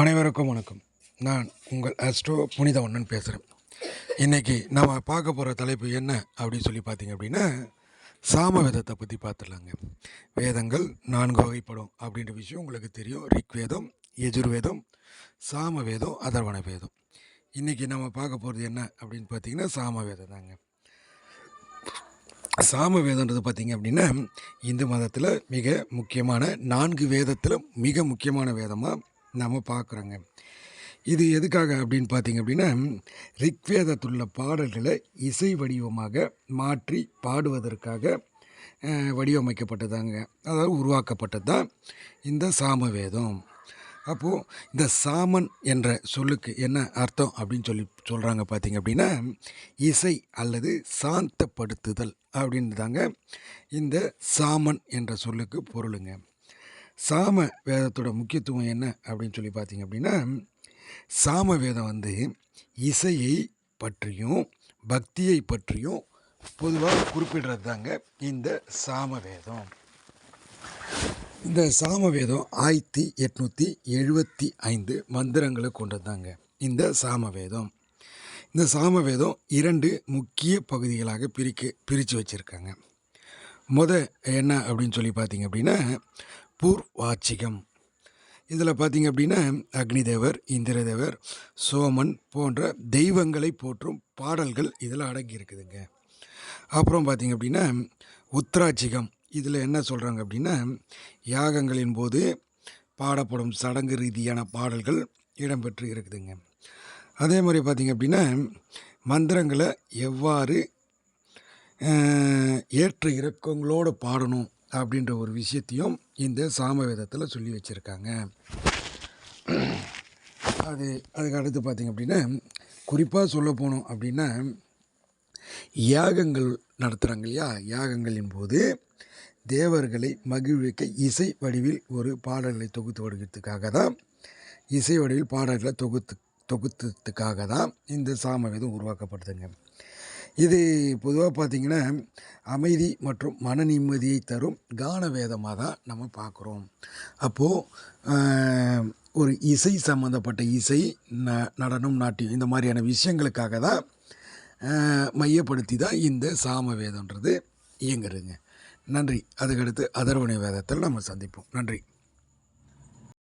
அனைவருக்கும் வணக்கம். நான் உங்கள் அஸ்ட்ரோ புனித ஒன்னன் பேசுகிறேன் இன்றைக்கி நம்ம பார்க்க போகிற தலைப்பு என்ன அப்படின்னு சொல்லி பார்த்தீங்க அப்படின்னா சாம வேதத்தை பற்றி பார்த்துடலாங்க. வேதங்கள் நான்கு வகைப்படும் அப்படின்ற விஷயம் உங்களுக்கு தெரியும். ரிக்வேதம் எஜுர்வேதம் சாம வேதம் அதர்வண வேதம். இன்றைக்கி நம்ம பார்க்க போகிறது என்ன அப்படின்னு பார்த்தீங்கன்னா சாம வேதம் தாங்க. சாம வேதன்றது பார்த்திங்க அப்படின்னா இந்து மதத்தில் மிக முக்கியமான நான்கு வேதத்தில் மிக முக்கியமான வேதமாக நாம் பார்க்குறோங்க இது எதுக்காக அப்படின்னு பார்த்தீங்க அப்படின்னா ரிக்வேதத்துள்ள பாடல்களை இசை வடிவமாக மாற்றி பாடுவதற்காக வடிவமைக்கப்பட்டதாங்க. அதாவது உருவாக்கப்பட்டது தான் இந்த சாமவேதம். அப்போது இந்த சாமன் என்ற சொல்லுக்கு என்ன அர்த்தம் அப்படின்னு சொல்லி சொல்கிறாங்க பார்த்தீங்க அப்படின்னா இசை அல்லது சாந்தப்படுத்துதல் அப்படின்னு தாங்க இந்த சாமன் என்ற சொல்லுக்கு பொருளுங்க. சாம வேதத்தோட முக்கியத்துவம் என்ன அப்படின்னு சொல்லி பார்த்தீங்க அப்படின்னா சாம வேதம் வந்து இசையை பற்றியும் பக்தியை பற்றியும் பொதுவாக குறிப்பிடுறது தாங்க இந்த சாம வேதம். இந்த சாமவேதம் ஆயிரத்தி எட்நூற்றி எழுபத்தி ஐந்து மந்திரங்களை கொண்டதாங்க இந்த சாமவேதம் இந்த சாமவேதம் இரண்டு முக்கிய பகுதிகளாக பிரிக்க பிரித்து வச்சுருக்காங்க. முத என்ன அப்படின்னு சொல்லி பார்த்தீங்க அப்படின்னா பூர்வாச்சிகம். இதில் பார்த்தீங்க அப்படின்னா அக்னிதேவர் இந்திரதேவர் சோமன் போன்ற தெய்வங்களை போற்றும் பாடல்கள் இதில் அடங்கி இருக்குதுங்க. அப்புறம் பார்த்தீங்க அப்படின்னா உத்ராட்சிகம் இதில் என்ன சொல்கிறாங்க அப்படின்னா யாகங்களின் போது பாடப்படும் சடங்கு ரீதியான பாடல்கள் இடம்பெற்று இருக்குதுங்க. அதே மாதிரி பார்த்தீங்க அப்படின்னா மந்திரங்களை எவ்வாறு ஏற்ற இறக்கங்களோடு பாடணும் அப்படின்ற ஒரு விஷயத்தையும் இந்த சாமவேதத்தில் சொல்லி வச்சுருக்காங்க. அது அதுக்கு அடுத்து பார்த்தீங்க அப்படின்னா குறிப்பாக சொல்ல போனோம் அப்படின்னா யாகங்கள் நடத்துகிறாங்க இல்லையா? யாகங்களின் போது தேவர்களை மகிழ்விக்க இசை வடிவில் ஒரு பாடல்களை தொகுத்து வருகிறதுக்காக தான் இசை வடிவில் பாடல்களை தொகுத்து தொகுத்ததுக்காக தான் இந்த சாமவேதம் உருவாக்கப்படுதுங்க. இது பொதுவாக பார்த்திங்கன்னா அமைதி மற்றும் மன நிம்மதியை தரும் கான வேதமாக தான் நம்ம பார்க்குறோம் அப்போது ஒரு இசை சம்மந்தப்பட்ட இசை ந நடனம் நாட்டியம் இந்த மாதிரியான விஷயங்களுக்காக தான் மையப்படுத்தி தான் இந்த சாம வேதன்றது இயங்குறதுங்க. நன்றி. அதுக்கடுத்து அதர்வணை வேதத்தில் நம்ம சந்திப்போம். நன்றி.